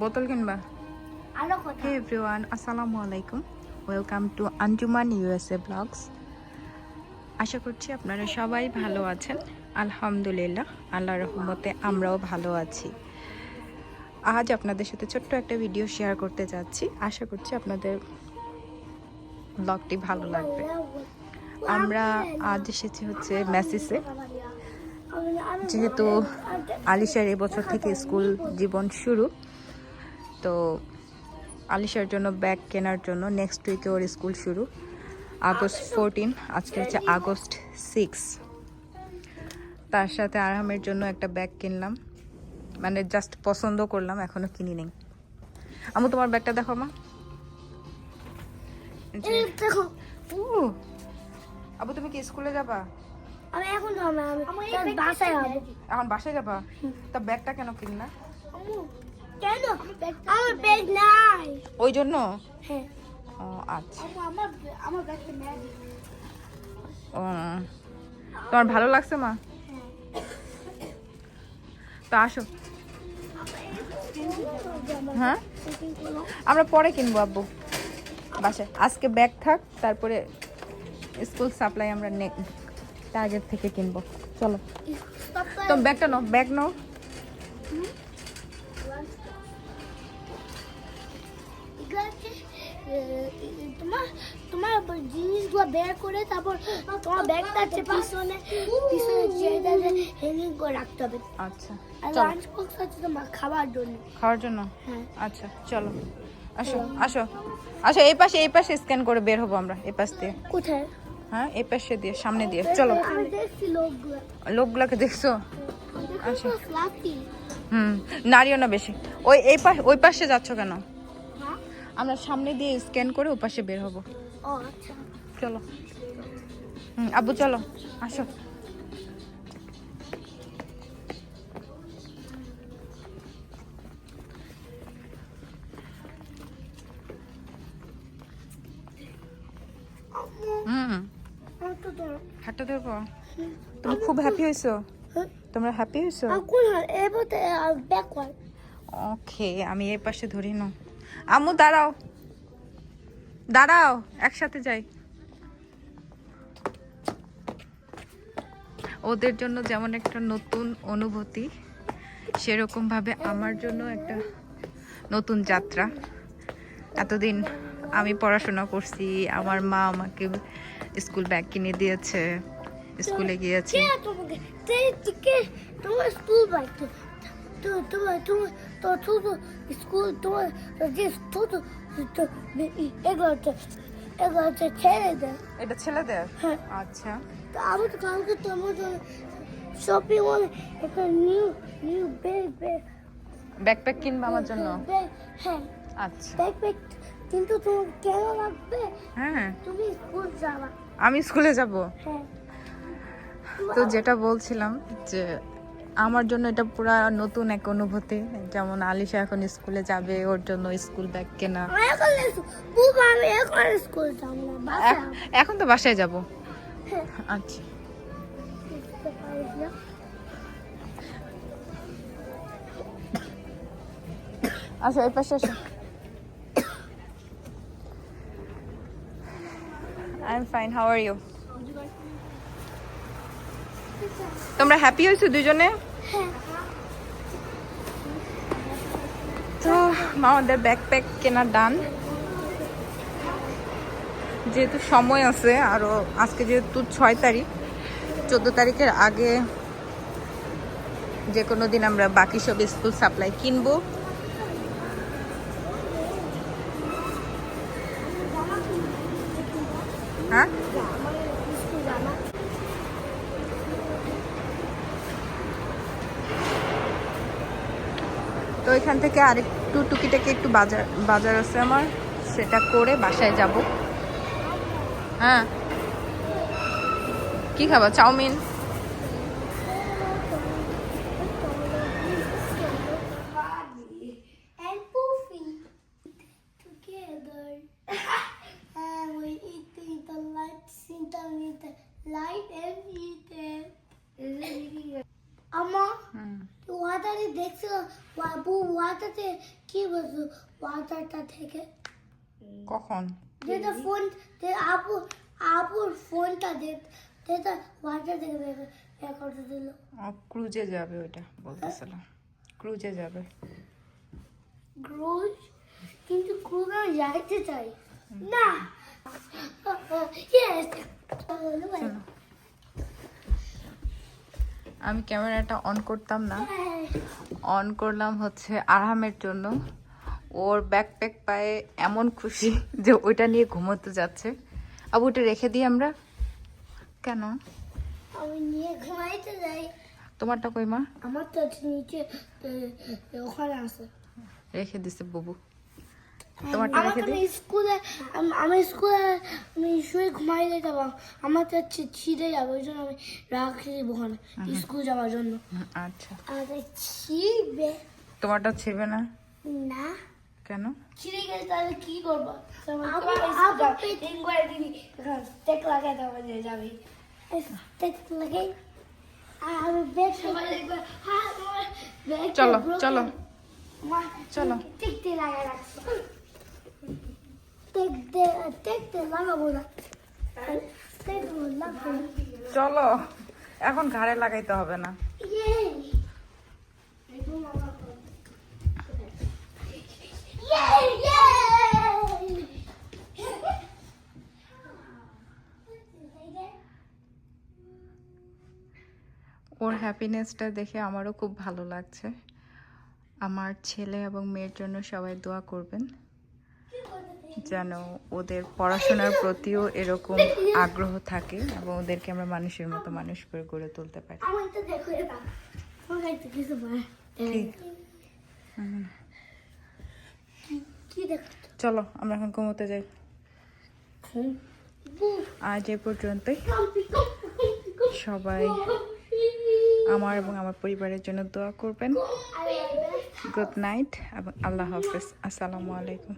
বোতল কিনবা। হে এভরিওয়ান আসসালামু আলাইকুম। Welcome to Anjuman USA blogs আশা করছি আপনারা সবাই ভালো আছেন। আলহামদুলিল্লাহ আল্লাহ রহমতে আমরাও ভালো আছি। আজ আপনাদের সাথে ছোট্ট একটা ভিডিও শেয়ার করতে যাচ্ছি। আশা করছি আপনাদের ব্লগটি ভালো লাগবে। আমরা আজ এসেছি হচ্ছে ম্যাসিসে যেহেতু আলিশার এবছর থেকে স্কুল জীবন শুরু তো আলিশার জন্য ব্যাগ কেনার জন্য নেক্সট উইকে ওর স্কুল শুরু আগস্ট ফোরটিন আজকে হচ্ছে আগস্ট সিক্স তার সাথে আরামের জন্য একটা ব্যাগ কিনলাম মানে জাস্ট পছন্দ করলাম এখনও কিনি নেই। আমি তোমার ব্যাগটা দেখো মা। দেখো। আবু তুমি কি স্কুলে যাবা? আমি এখন না, আমি বাসায় যাব এখন বাসায় যাবা? তা ব্যাগটা কেন কিনলা কেন? আমার ব্যাগ নাই। ওই জন্য? হ্যাঁ। ও আচ্ছা। আমার আমার ব্যাগটা নাই ও তোমার ভালো লাগছে মা? তো আসো। হ্যাঁ? আমরা পরে কিনবো আব্বু। বাসায়। আজকে ব্যাগ থাক তারপরে স্কুল সাপ্লাই আমরা টার্গেট থেকে কিনবো। চলো। তো ব্যাগটা নাও ব্যাগ নাও। তোমার তোমার জিনিসগুলো বের করে তারপর তোমার ব্যাগটা আছে পিছনে পিছনে চেয়ারটা হ্যাঙ্গিং করে রাখতে হবে। আচ্ছা লাঞ্চ বক্স আছে তোমার খাবার জন্য। খাওয়ার জন্য? হ্যাঁ। আচ্ছা চলো। আসো আসো। আসো এই পাশে এই পাশে স্ক্যান করে বের হব আমরা এই পাশ দিয়ে। কোথায়? হ্যাঁ এই পাশে দিয়ে সামনে দিয়ে। চলো। লোকগুলাকে দেখছ? আচ্ছা। হুম নারীও না বেশি। ওই এই পাশ ওই পাশে যাচ্ছ কেন? আমরা সামনে দিয়ে স্ক্যান করে ওপাশে বের হব। ও আচ্ছা। চলো। হুম আব্বু চলো। আসো। হাঁটতে ধরবো তুমি খুব হ্যাপি হয়েছো? তোমরা হ্যাপি হয়েছো? ওকে আমি এই পাশে ধরি না আম্মু দাঁড়াও। দাঁড়াও একসাথে যাই। ওদের জন্য যেমন একটা নতুন অনুভূতি সেরকম ভাবে আমার জন্য একটা নতুন যাত্রা। এতদিন আমি পড়াশোনা করছি আমার মা আমাকে স্কুল ব্যাগ কিনে দিয়েছে স্কুলে গিয়েছি। তোমার স্কুল ব্যাগ তো তো তোমার তোমার তো ছোট স্কুল তোমার যে ছোট এটা ছেলেদের হ্যাঁ। আচ্ছা। তো আমি তো কালকে তোমার শপিং মলে একটা new new bag bag backpack কিনবা আমার জন্য? ব্যাগ হ্যাঁ। আচ্ছা। কিন্তু তোমার কেন লাগবে? হ্যাঁ। তুমি স্কুল যাবা। আমি স্কুলে যাব। হ্যাঁ। তো যেটা বলছিলাম যে আমার জন্য এটা পুরো নতুন এক অনুভূতি। যেমন আলিশা এখন স্কুলে যাবে ওর জন্য স্কুল ব্যাগ কেনা। এখন তো বাসায় যাব। হ্যাঁ। আচ্ছা। আচ্ছা এই পাশে আসো। I'm fine how are you তোমরা হ্যাপি হয়েছো দুজনে? তো আমাদের ব্যাকপ্যাক কেনা ডান যেহেতু সময় আছে আরও আজকে যেহেতু ছয় তারিখ, চোদ্দ তারিখের আগে যে কোনো দিন আমরা বাকি সব স্কুল সাপ্লাই কিনবো। হ্যাঁ? তো এখান থেকে আরেকটু টুকিটাকি একটু বাজার বাজার আছে আমার। সেটা করে বাসায় যাব। হ্যাঁ। কি খাবা? চাউমিন? ওয়াটারতে কি বলছো ওয়াটারটা থেকে কখন? যেটা ফোন আপু আপুর ফোনটা যে যেটা ওয়াটার থেকে বের করতে দিল। ক্রুজে যাবে ওইটা বলতেছিলাম ক্রুজে যাবে। ক্রুজ? কিন্তু ক্রুজ যাইতে চাই। না! চলো আমি ক্যামেরাটা অন করতাম না। অন করলাম হচ্ছে আরামের জন্য। ওর ব্যাকপ্যাক পায়ে এমন খুশি যে ওইটা নিয়ে ঘুমোতে যাচ্ছে। আবু ওটা রেখে দিই আমরা। কেন? তোমারটা কই মা? আমার তো নিচে ওখানে আছে। রেখে দিছে বাবু। তোমারটা আমাকে রেখে দিই আমি স্কুলে আমি স্কুলে আমি শুয়ে ঘুমাই আমার তো ছিঁড়ে যাবে ওই জন্য আমি রাখি দিব ওখানে স্কুল যাওয়ার জন্য। আচ্ছা। আমাদের ছিঁড়বে। তোমারটা ছিড়বে না? না। কেন? ছিঁড়ে গেলে তাহলে কি করব? রিং করে দিবি টেক লাগাই দেওয়া যাবে। টেক লাগাই হ্যাঁ চলো। চলো। চলো। চলো, এখন ঘাড়ে লাগাইতে হবে না! ওর হ্যাপিনেসটা দেখে আমারও খুব ভালো লাগছে আমার ছেলে এবং মেয়ের জন্য সবাই দোয়া করবেন যেন ওদের পড়াশোনার প্রতিও এরকম আগ্রহ থাকে এবং ওদেরকে আমরা মানুষের মতো মানুষ করে গড়ে তুলতে পারি। চলো, আমরা এখন ঘুমোতে যাই। আজ এ পর্যন্তই। সবাই আমার এবং আমার পরিবারের জন্য দোয়া করবেন। গুড নাইট এবং আল্লাহ হাফেজ। আসসালামু আলাইকুম।